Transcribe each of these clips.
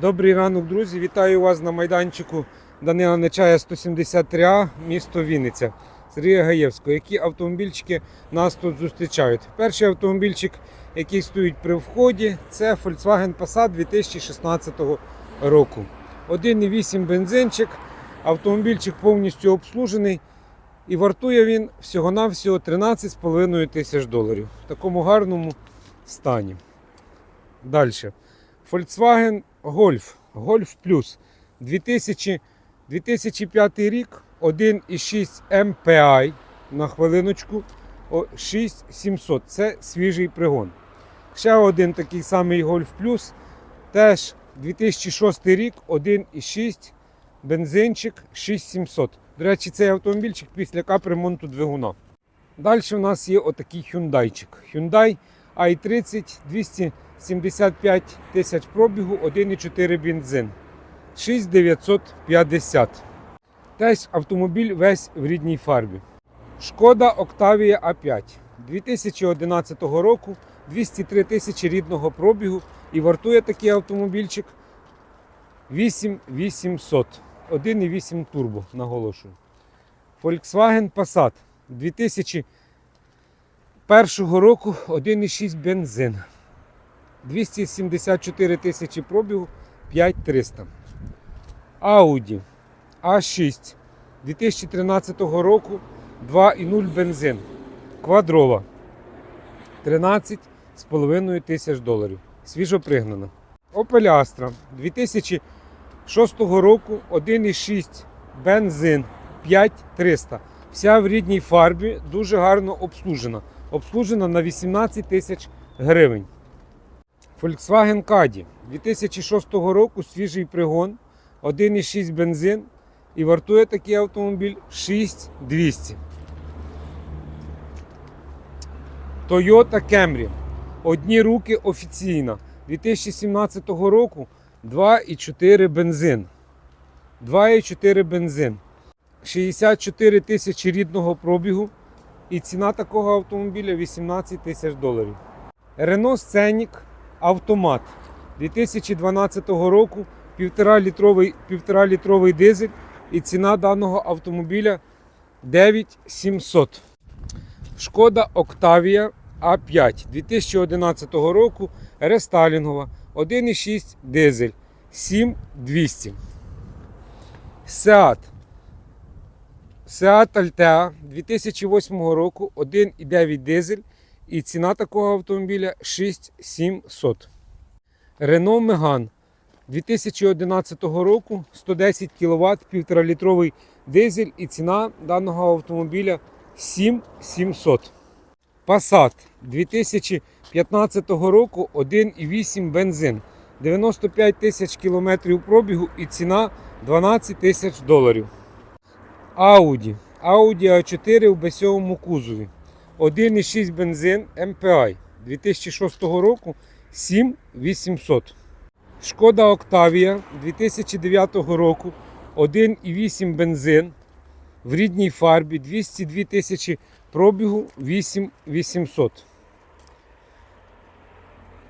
Добрий ранок, друзі. Вітаю вас на майданчику Данила Нечая 173А, місто Вінниця, Сергія Гаєвського. Які автомобільчики нас тут зустрічають? Перший автомобільчик, який стоїть при вході, це Volkswagen Passat 2016 року. 1,8 бензинчик. Автомобільчик повністю обслужений. І вартує він всього-навсього 13,5 тисяч доларів. В такому гарному стані. Далі. Volkswagen Golf. Golf Plus 2000, 2005 рік, 1,6 MPI на хвилиночку, 6700. Це свіжий пригон. Ще один такий самий Golf Plus, теж 2006 рік, 1,6 бензинчик 6700. До речі, цей автомобільчик після капремонту двигуна. Далі у нас є отакий Hyundaiчик. Hyundai i30 275 тисяч пробігу, 1,4 бензин. 6950. Теж автомобіль весь в рідній фарбі. Шкода Octavia A5 2011 року, 203 тисячі рідного пробігу і вартує такий автомобільчик 8800. 1,8 турбо, наголошую. Volkswagen Passat 2001 року 1,6 бензин. 274 тисячі пробігу 5300. Audi A6 2013 року 2,0 бензин. Квадрова 13,5 тисяч доларів. Свіжо пригнана. Opel Astra 2006 року 1,6 бензин 5300. Вся в рідній фарбі, дуже гарно обслужена. Обслужена на 18 тисяч гривень. Volkswagen Caddy 2006 року свіжий пригон, 1,6 бензин і вартує такий автомобіль 6200. Toyota Camry. Одні руки офіційна. 2017 року 2,4 бензин. 2,4 бензин. 64 тисячі рідного пробігу. І ціна такого автомобіля 18 тисяч доларів. Renault Scenic автомат 2012 року 1,5 літровий, 1,5 літровий дизель і ціна даного автомобіля 9700. Шкода Octavia A5 2011 року рестайлінгова 1,6 дизель 7200. Seat Seat Altea 2008 року 1,9 дизель і ціна такого автомобіля 6700. Renault Megane 2011 року 110 кВт, 1,5 літровий дизель і ціна даного автомобіля 7700. Passat 2015 року 1,8 бензин. 95 тисяч кілометрів пробігу і ціна 12 тисяч доларів. Audi. Audi A4 в бесьовому кузові. 1,6 бензин MPI 2006 року 7800. Шкода Octavia 2009 року 1,8 бензин в рідній фарбі 202 тисячі пробігу 8800.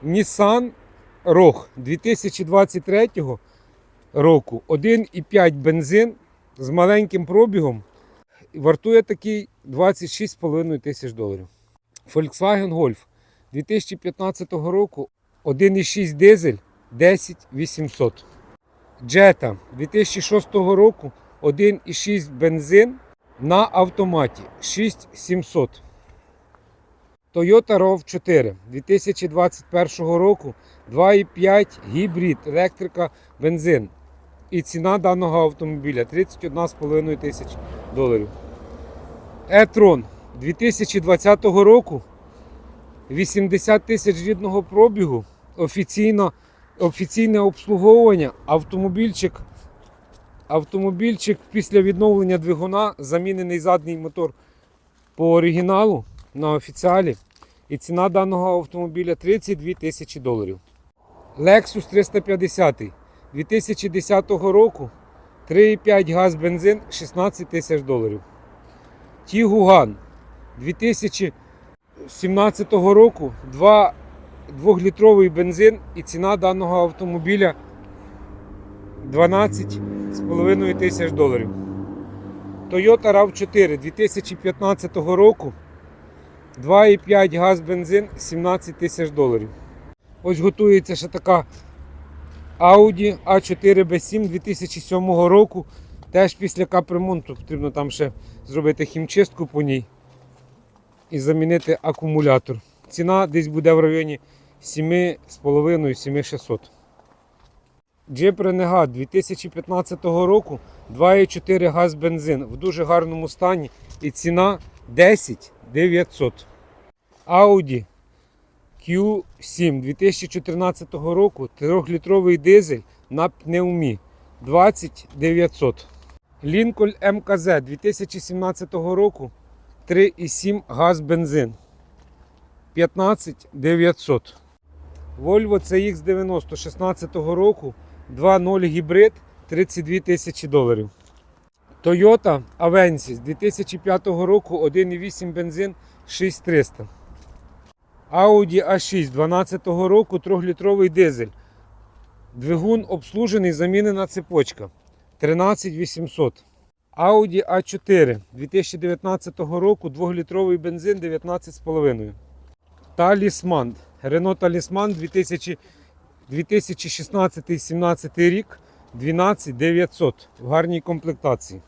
Nissan Rogue 2023 року 1,5 бензин з маленьким пробігом. Вартує такий 26,5 тисяч доларів. Volkswagen Golf 2015 року 1,6 дизель 10800. Jetta 2006 року 1,6 бензин на автоматі 6700. Toyota RAV4 2021 року 2,5 гібрид електрика бензин. І ціна даного автомобіля 31,5 тисяч доларів. E-tron 2020 року 80 тисяч рідного пробігу. Офіційно, офіційне обслуговування. Автомобільчик, автомобільчик після відновлення двигуна, замінений задній мотор по оригіналу на офіціалі. І ціна даного автомобіля 32 тисячі доларів. Lexus 350 2010 року 3,5 газ бензин 16 тисяч доларів. Тігуган 2017 року 2 2-літровий бензин і ціна даного автомобіля 12,5 тисяч доларів. Toyota RAV4 2015 року 2,5 газ бензин 17 тисяч доларів. Ось готується ще така Audi A4 B7 2007 року. Теж після капремонту потрібно там ще зробити хімчистку по ній і замінити акумулятор. Ціна десь буде в районі 7,5-7600. Jeep Renegade 2015 року 2,4 газ бензин в дуже гарному стані і ціна 10 900. Audi Q7 2014 року 3-літровий дизель на пневмі 20 900. Lincoln МКЗ 2017 року 3,7 газ бензин 15 900. Volvo CX90 16 року 2.0 гібрид 32 тисячі доларів. Toyota Avensis 2005 року 1,8 бензин 6300. Audi A6 12 року 3-літровий дизель. Двигун обслужений, замінена цепочка 13800. Audi A4 2019 року 2-літровий бензин 19,5. Талісман. Renault Талісман 2016-17 рік 12900 в гарній комплектації.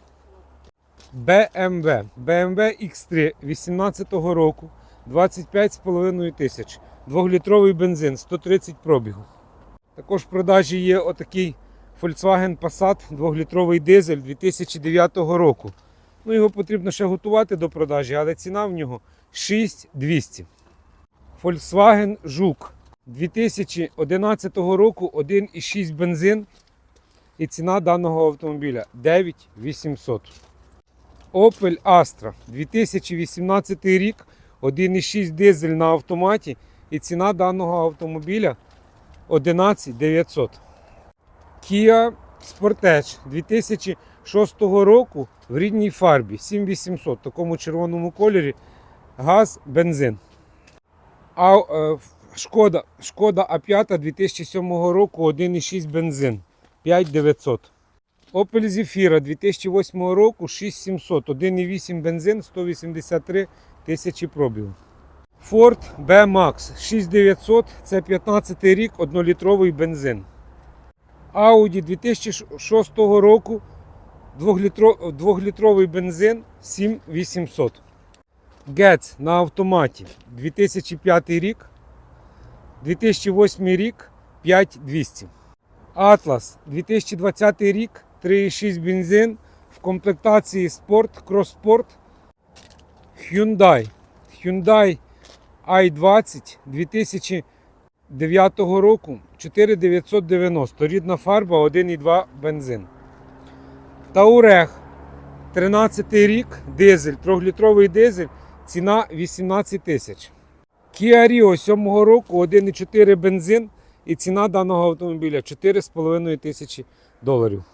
BMW. BMW X3 18 року 25,5 тисяч. 2-літровий бензин 130 пробігу. Також в продажі є отакий Volkswagen Passat 2-літровий дизель 2009 року. Ну, його потрібно ще готувати до продажі, але ціна в нього 6200. Volkswagen Жук 2011 року 1,6 бензин. І ціна даного автомобіля 9800. Opel Astra 2018 рік 1,6 дизель на автоматі. І ціна даного автомобіля 11900. Kia Sportage 2006 року в рідній фарбі 7800 в такому червоному кольорі. Газ, бензин. А е, Шкода, Шкода А5 2007 року 1,6 бензин 5900. Opel Zafira 2008 року 6700, 1,8 бензин 183 тисячі пробігів. Ford B-Max 6900, це 15 рік, 1-літровий бензин. Audi 2006 року 2-літровий бензин 7800. Гетц на автоматі 2005 рік, 2008 рік 5200. Atlas 2020 рік 3,6 бензин в комплектації Sport Cross Hyundai. Hyundai i20 2009 року 4990. Рідна фарба 1,2 бензин. Таурех 13 рік, дизель, 3-літровий дизель, ціна 18 тисяч. Kia Rio 7 року 1,4 бензин і ціна даного автомобіля 4,5 тисячі доларів.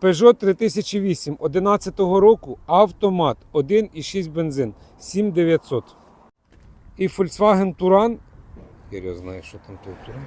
Peugeot 3008 11 року автомат 1,6 бензин 7900. І Volkswagen Touran. Я знаю, що там той Touran.